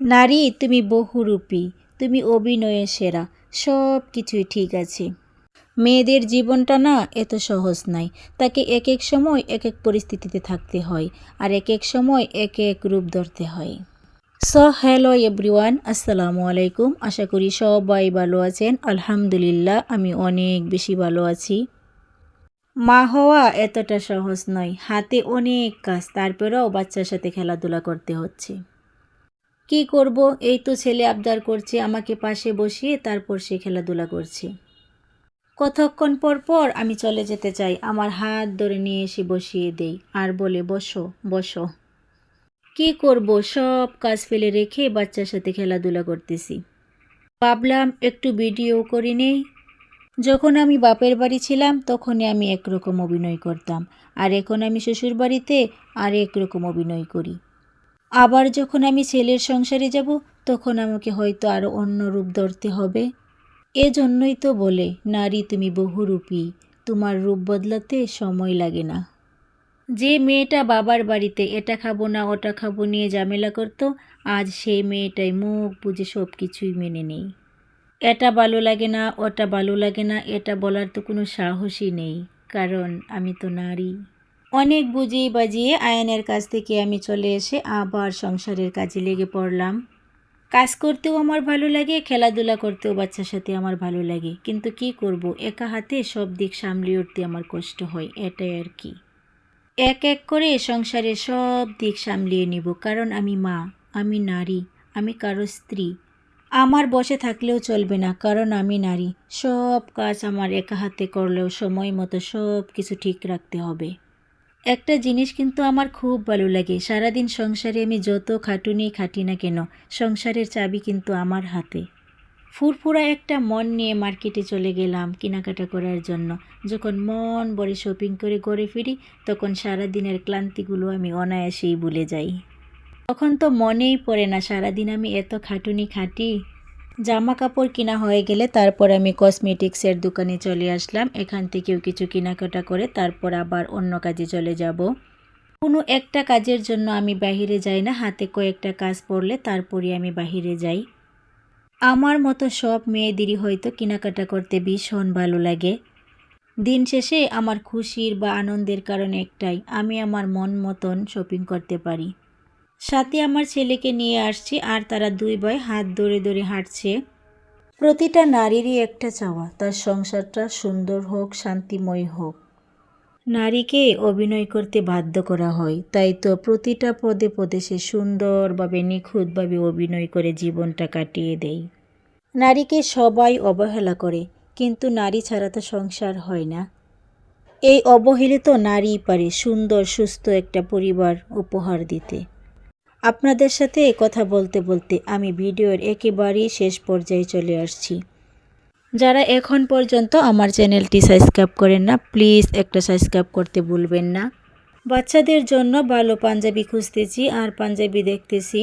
নারী, তুমি বহুরূপী, তুমি অভিনয়ে সেরা, সব কিছুই ঠিক আছে। মেয়েদের জীবনটা না এত সহজ নাই, তাকে এক এক সময় এক এক পরিস্থিতিতে থাকতে হয় আর এক এক সময় এক এক রূপ ধরতে হয়। সো, হ্যালো এভরিওয়ান, আসসালামু আলাইকুম। আশা করি সবাই ভালো আছেন। আলহামদুলিল্লাহ, আমি অনেক বেশি ভালো আছি। মা হওয়া এতটা সহজ নয়, হাতে অনেক কাজ, তারপরেও বাচ্চার সাথে খেলাধুলা করতে হচ্ছে। কি করব? এই তো ছেলে আবদার করছে আমাকে পাশে বসিয়ে তারপর সে খেলাধুলা করছে। কতক্ষণ পর পর আমি চলে যেতে চাই, আমার হাত ধরে নিয়ে এসে বসিয়ে দেই। আর বলে, বসো বসো। কি করব? সব কাজ ফেলে রেখে বাচ্চার সাথে খেলাধুলা করতেছি। ভাবলাম একটু ভিডিও করি নেই। যখন আমি বাপের বাড়ি ছিলাম, তখনই আমি একরকম অভিনয় করতাম। আর এখন আমি শ্বশুর বাড়িতে আর একরকম অভিনয় করি। আবার যখন আমি ছেলের সংসারে যাব, তখন আমাকে হয়তো আরও অন্য রূপ ধরতে হবে। এজন্যই তো বলে, নারী তুমি বহুরূপী, তোমার রূপ বদলাতে সময় লাগে না। যে মেয়েটা বাবার বাড়িতে এটা খাব না, ওটা খাব নিয়ে ঝামেলা করতো, আজ সেই মেয়েটাই মুখ বুঝে সব কিছুই মেনে নেই। এটা ভালো লাগে না, ওটা ভালো লাগে না, এটা বলার তো কোনো সাহসই নেই, কারণ আমি তো নারী। অনেক বুঝিয়ে বাজিয়ে আয়নের কাছ থেকে আমি চলে এসে আবার সংসারের কাজে লেগে পড়লাম। কাজ করতেও আমার ভালো লাগে, খেলাধুলা করতেও বাচ্চার সাথে আমার ভালো লাগে। কিন্তু কি করব? একা হাতে সব দিক সামলে উঠতে আমার কষ্ট হয়, এটাই আর কি। এক এক করে সংসারে সব দিক সামলিয়ে নিব, কারণ আমি মা, আমি নারী, আমি কারও স্ত্রী। আমার বসে থাকলেও চলবে না, কারণ আমি নারী। সব কাজ আমার একা হাতে করলেও সময় মতো সব কিছু ঠিক রাখতে হবে। একটা জিনিস কিন্তু আমার খুব ভালো লাগে। সারাদিন সংসারে আমি যত খাটুনি খাটি না কেন, সংসারের চাবি কিন্তু আমার হাতে। ফুরফুরা একটা মন নিয়ে মার্কেটে চলে গেলাম কেনাকাটা করার জন্য। যখন মন ভরে শপিং করে ঘরে ফিরি, তখন সারা দিনের ক্লান্তিগুলো আমি অনায়াসেই ভুলে যাই। তখন তো মনেই পড়ে না, সারাদিন আমি এত খাটুনি খাটি। জামা কাপড় কিনা হয়ে গেলে তারপর আমি কসমেটিক্সের দোকানে চলে আসলাম। এখান থেকেও কিছু কেনাকাটা করে তারপর আবার অন্য কাজে চলে যাব। কোনো একটা কাজের জন্য আমি বাহিরে যাই না, হাতে কয়েকটা কাজ পড়লে তারপরে আমি বাহিরে যাই। আমার মতো সব মেয়েদেরই হয়তো কেনাকাটা করতে ভীষণ ভালো লাগে। দিন শেষে আমার খুশির বা আনন্দের কারণ একটাই, আমি আমার মন মতন শপিং করতে পারি। সাথে আমার ছেলেকে নিয়ে আসছি আর তারা দুই ভাই হাত ধরে ধরে হাঁটছে। প্রতিটা নারীরই একটা চাওয়া, তার সংসারটা সুন্দর হোক, শান্তিময় হোক। নারীকে অভিনয় করতে বাধ্য করা হয়, তাই তো প্রতিটা পদে পদে সে সুন্দরভাবে, নিখুঁতভাবে অভিনয় করে জীবনটা কাটিয়ে দেয়। নারীকে সবাই অবহেলা করে, কিন্তু নারী ছাড়া তো সংসার হয় না। এই অবহেলিত নারী পারে সুন্দর, সুস্থ একটা পরিবার উপহার দিতে। আপনাদের সাথে এ কথা বলতে বলতে আমি ভিডিওর একেবারেই শেষ পর্যায়ে চলে আসছি। যারা এখন পর্যন্ত আমার চ্যানেলটি সাবস্ক্রাইব করেন না, প্লিজ একটা সাবস্ক্রাইব করতে ভুলবেন না। বাচ্চাদের জন্য ভালো পাঞ্জাবি খুঁজতেছি আর পাঞ্জাবি দেখতেছি।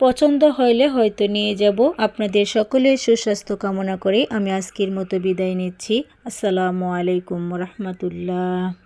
পছন্দ হইলে হয়তো নিয়ে যাব। আপনাদের সকলের সুস্বাস্থ্য কামনা করে আমি আজকের মতো বিদায় নিচ্ছি। আসসালামু আলাইকুম রহমতুল্লাহ।